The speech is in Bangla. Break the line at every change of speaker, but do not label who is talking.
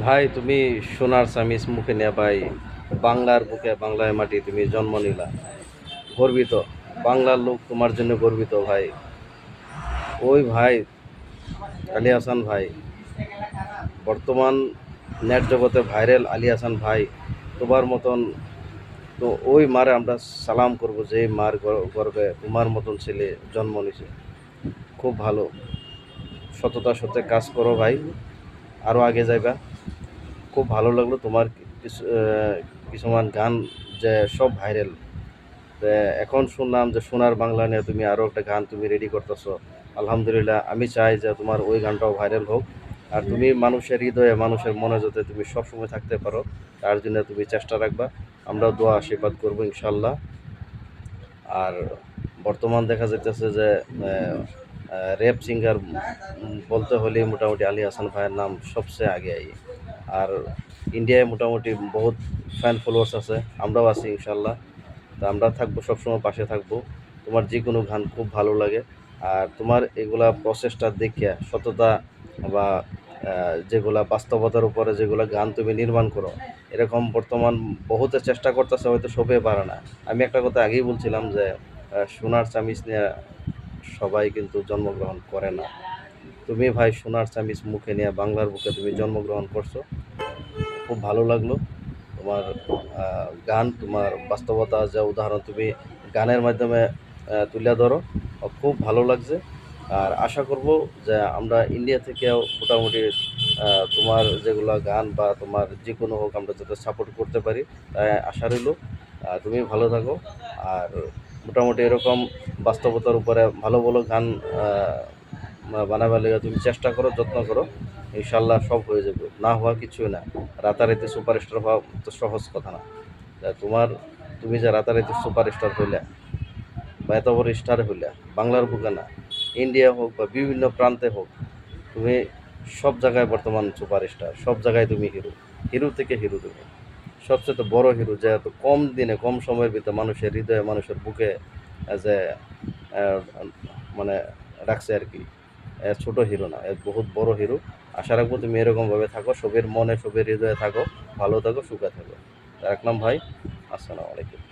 ভাই, তুমি সোনার চামিচ মুখে নিয়ে ভাই, বাংলার বুকে, বাংলায় মাটি তুমি জন্ম নিলা। গর্বিত, বাংলার লোক তোমার জন্য গর্বিত ভাই। ওই ভাই, আলী হাসান ভাই, বর্তমান নেট জগতে ভাইরাল আলী হাসান ভাই, তোমার মতন তো ওই মারে আমরা সালাম করব যে মার গর- গর্বে তোমার মতন ছেলে জন্ম নিছে। খুব ভালো। সততার সাথে কাজ করো ভাই। আরও আগে যাইবা। খুব ভালো লাগল তোমার কিছু কিছুমান গান যে সব ভাইরাল এখন শুনলাম যে সোনার বাংলা নিয়ে তুমি আরও একটা গান তুমি রেডি করতেছো। আলহামদুলিল্লাহ, আমি চাই যে তোমার ওই গানটাও ভাইরাল হোক। আর তুমি মানুষের হৃদয়ে, মানুষের মনে যাতে তুমি সবসময় থাকতে পারো, তার জন্য তুমি চেষ্টা রাখবা। আমরাও দোয়া আশীর্বাদ করব ইনশাল্লাহ আর বর্তমান দেখা যাইতেছে যে র্যাপ সিঙ্গার বলতে হলে মোটামুটি আলী হাসান ভাইয়ের নাম সবচেয়ে আগে আই। আর ইন্ডিয়ায় মোটামুটি বহুত ফ্যান ফলোয়ার্স আছে, আমরাও আছি ইনশাল্লাহ তো আমরা থাকব, সবসময় পাশে থাকব। তোমার যে কোনো গান খুব ভালো লাগে। আর তোমার এগুলা প্রসেসটা দেখে সততা বা যেগুলা বাস্তবতার উপরে যেগুলা গান তুমি নির্মাণ করো, এরকম বর্তমান বহুতে চেষ্টা করতেছে, হয়তো সবে পারে না। আমি একটা কথা আগেই বলছিলাম যে সোনার চামিচ নিয়ে সবাই কিন্তু জন্মগ্রহণ করে না। তুমি ভাই সোনার চামিচ মুখে নিয়ে বাংলার বুকে তুমি জন্মগ্রহণ করছ। খুব ভালো লাগল। তোমার গান, তোমার বাস্তবতা, যা উদাহরণ তুমি গানের মাধ্যমে তুলে ধরো, খুব ভালো লাগছে। আর আশা করব যে আমরা ইন্ডিয়া থেকেও মোটামুটি তোমার যেগুলো গান বা তোমার যে কোনো হোক আমরা যাতে সাপোর্ট করতে পারি, তাই আশা রইল। তুমি ভালো থাকো। আর মোটামুটি এরকম বাস্তবতার উপরে ভালো ভালো গান বানাবার লেগে তুমি চেষ্টা করো, যত্ন করো ইনশাল্লাহ সব হয়ে যাবে। না হওয়া কিছুই না। রাতারাতি সুপারস্টার হওয়া তো সহজ কথা না। তোমার, তুমি যে রাতারাতি সুপারস্টার হইলে বা এত বড় স্টার হইলে, বাংলার বুকে না, ইন্ডিয়া হোক বা বিভিন্ন প্রান্তে হোক, তুমি সব জায়গায় বর্তমান সুপারস্টার, সব জায়গায় তুমি হিরো। হিরো থেকে হিরো তুমি। সবচেয়ে তো বড় হিরো, যে এত কম দিনে, কম সময়ের ভিতরে মানুষের হৃদয়ে, মানুষের বুকে, যে মানে রাখছে আর কি। ছোট হিরো না এক বহুত বড় হিরো। আশা রাখব তুমি এরকমভাবে থাকো, সবের মনে, সবের হৃদয়ে থাকো, ভালো থাকো, সুখে থাকো। রাখলাম ভাই, আসসালামু আলাইকুম।